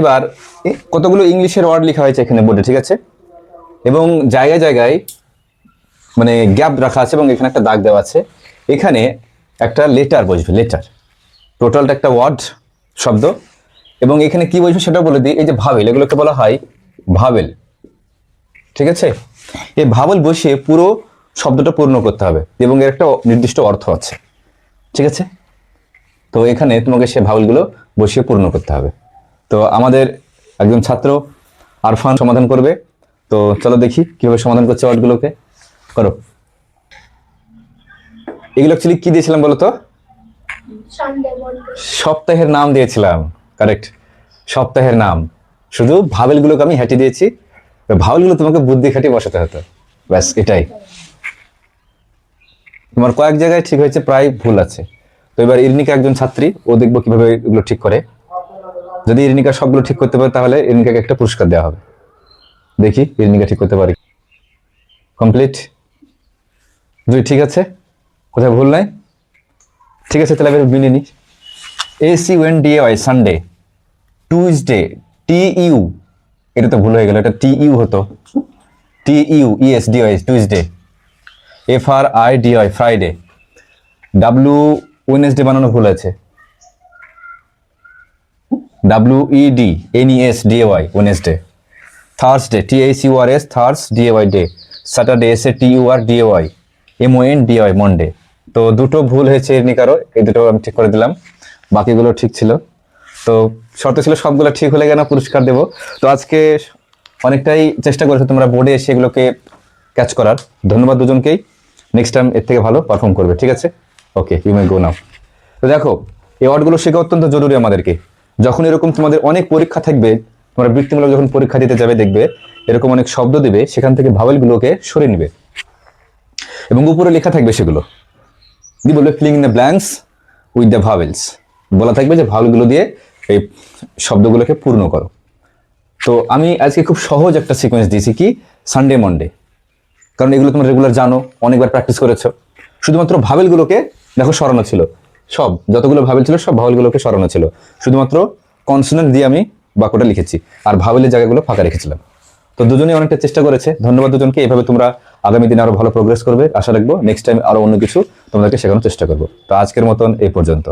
এবার কতগুলো ইংলিশের ওয়ার্ড লেখা হয়েছে এখানে বোর্ডে, ঠিক আছে? এবং জায়গায় জায়গায় মানে গ্যাপ রাখা আছে এবং এখানে একটা দাগ দেওয়া আছে। এখানে একটা লেটার বসবে, লেটার। টোটালটা একটা ওয়ার্ড শব্দ। এবং এখানে কি বসবে সেটা বলে দিই, এই যে ভাবেল, এগুলোকে বলা হয় ভাবেল। ঠিক আছে? এই ভাবেল বসিয়ে পুরো শব্দটা পূর্ণ করতে হবে, এবং এর একটা নির্দিষ্ট অর্থ আছে। ঠিক আছে? তো এখানে তোমাকে সে ভাবেলগুলো বসিয়ে পূর্ণ করতে হবে। তো আমাদের একজন ছাত্র আরফান সমাধান করবে। তো চলো দেখি কীভাবে সমাধান করছে ওয়ার্ডগুলোকে। করো। এগুলো অ্যাকচুয়ালি কি দিয়েছিলাম বলো তো? সপ্তাহের নাম দিয়েছিলাম কারেক্ট সপ্তাহের নাম। শুধু ভাবেলগুলোকে আমি হেঁটে দিয়েছি। ভাবেলগুলো তোমাকে বুদ্ধি খাটিয়ে বসাতে হতো। ব্যাস এটাই। তোমার কয়েক জায়গায় ঠিক হয়েছে প্রায় ভুল আছে। তো এবার ইরনিকা একজন ছাত্রী ও দেখব কীভাবে এগুলো ঠিক করে। যদি ইরনিকা সবগুলো ঠিক করতে পারে, তাহলে ইরনিকাকে একটা পুরস্কার দেওয়া হবে। দেখি ইরনিকা ঠিক করতে পারে কমপ্লিট দুই, ঠিক আছে? কোথায় ভুল নাই? ঠিক আছে, তাহলে মিলিয়ে নিই। A C when D Y Sunday Tuesday T U এটা তো ভুল হয়ে গেল, এটা টি ইউ হতো। T U E S D Y Tuesday F R I D Y Friday W Wednesday বানানো ভুল আছে। W E D N E S D Y Wednesday Thursday T H U R S thurs D Y day Saturday S A T U R D Y M O N D Y Monday তো দুটো ভুল হয়েছে এমনি কারও এই দুটো আমি ঠিক করে দিলাম। বাকিগুলো ঠিক ছিল। তো শর্ত ছিল সবগুলো ঠিক হলে কেন পুরস্কার দেবো? তো আজকে অনেকটাই চেষ্টা করেছ তোমরা বোর্ডে এসে এগুলোকে ক্যাচ করার। ধন্যবাদ দুজনকেই। নেক্সট টাইম এর থেকে ভালো পারফর্ম করবে, ঠিক আছে? ওকে ইউ মে গো নাও তো দেখো, এই ওয়ার্ডগুলো শেখা অত্যন্ত জরুরি আমাদেরকে। যখন এরকম তোমাদের অনেক পরীক্ষা থাকবে, তোমরা বৃত্তিমূলক যখন পরীক্ষা দিতে যাবে, দেখবে এরকম অনেক শব্দ দেবে, সেখান থেকে ভাওয়েলগুলোকে সরে নেবে। এবং উপরে লেখা থাকবে সেগুলো। দিয়ে বলবে filling in the blanks with the vowels বলা থাকবে যে ভাওয়েলগুলো দিয়ে এই শব্দগুলোকে পূর্ণ করো। তো আমি আজকে খুব সহজ একটা সিকোয়েন্স দিয়েছি কি? সানডে মন্ডে কারণ এগুলো তোমরা রেগুলার জানো, অনেকবার প্র্যাকটিস করেছ। শুধুমাত্র ভাবেলগুলোকে দেখো সরানো ছিল। সব, যতগুলো ভাবেল ছিল, সব ভাবেলগুলোকে সরানো ছিল। শুধুমাত্র কনসোনেন্ট দিয়ে আমি বাক্যটা লিখেছি, আর ভাবেলের জায়গাগুলো ফাঁকা রেখেছিলাম। তো দুজনেই অনেকটা চেষ্টা করেছে। ধন্যবাদ দুজনকে। এভাবে তোমরা আগামী দিনে আরও ভালো প্রোগ্রেস করবে। আশা রাখব নেক্সট টাইম আরও অন্য কিছু তোমাদেরকে শেখানোর চেষ্টা করব। তো আজকের মতন এই পর্যন্ত।